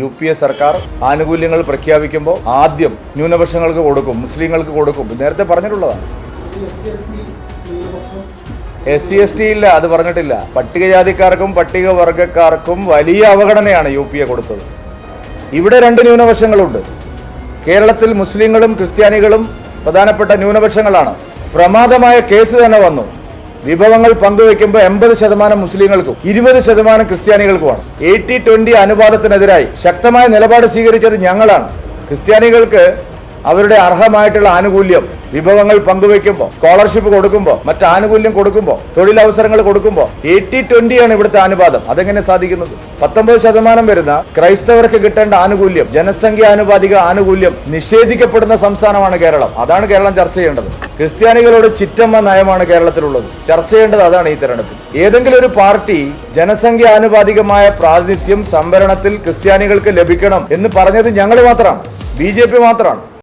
U P A സർക്കാർ ആനുകൂല്യങ്ങൾ പ്രഖ്യാപിക്കുമ്പോൾ ആദ്യം ന്യൂനപക്ഷങ്ങൾക്ക് കൊടുക്കും മുസ്ലിങ്ങൾക്ക് കൊടുക്കും. നേരത്തെ പറഞ്ഞിട്ടുള്ളതാണ്. എസ് സി എസ് ടി ഇല്ല അത് പറഞ്ഞിട്ടില്ല. പട്ടികജാതിക്കാർക്കും പട്ടികവർഗക്കാർക്കും വലിയ അവഗണനയാണ് യു പി എ കൊടുത്തത്. ഇവിടെ രണ്ട് ന്യൂനപക്ഷങ്ങളുണ്ട്. കേരളത്തിൽ മുസ്ലിങ്ങളും ക്രിസ്ത്യാനികളും പ്രധാനപ്പെട്ട ന്യൂനപക്ഷങ്ങളാണ്. പ്രമാദമായ കേസ് തന്നെ വന്നു. വിഭവങ്ങൾ പങ്കുവെക്കുമ്പോൾ എൺപത് ശതമാനം മുസ്ലിങ്ങൾക്കും ഇരുപത് ശതമാനം ക്രിസ്ത്യാനികൾക്കുമാണ്. എയ്റ്റി ട്വന്റി അനുപാതത്തിനെതിരായി ശക്തമായ നിലപാട് സ്വീകരിച്ചത് ഞങ്ങളാണ്. ക്രിസ്ത്യാനികൾക്ക് അവരുടെ അർഹമായിട്ടുള്ള ആനുകൂല്യം വിഭവങ്ങൾ പങ്കുവെക്കുമ്പോൾ സ്കോളർഷിപ്പ് കൊടുക്കുമ്പോൾ മറ്റ് ആനുകൂല്യം കൊടുക്കുമ്പോൾ തൊഴിലവസരങ്ങൾ കൊടുക്കുമ്പോൾ എയ്റ്റി ട്വന്റിയാണ് ഇവിടുത്തെ അനുപാതം. അതെങ്ങനെ സാധിക്കുന്നത്? പത്തൊമ്പത് ശതമാനം വരുന്ന ക്രൈസ്തവർക്ക് കിട്ടേണ്ട ആനുകൂല്യം ജനസംഖ്യാനുപാതിക ആനുകൂല്യം നിഷേധിക്കപ്പെടുന്ന സംസ്ഥാനമാണ് കേരളം. അതാണ് കേരളം ചർച്ച ചെയ്യേണ്ടത്. ക്രിസ്ത്യാനികളോട് ചിറ്റമ്മ നയമാണ് കേരളത്തിലുള്ളത്. ചർച്ച ചെയ്യേണ്ടത് അതാണ് ഈ തെരഞ്ഞെടുപ്പിൽ ഏതെങ്കിലും ഒരു പാർട്ടി ജനസംഖ്യാനുപാതികമായ പ്രാതിനിധ്യം സംവരണത്തിൽ ക്രിസ്ത്യാനികൾക്ക് ലഭിക്കണം എന്ന് പറഞ്ഞത് ഞങ്ങൾ മാത്രമാണ്. ബി മാത്രമാണ്.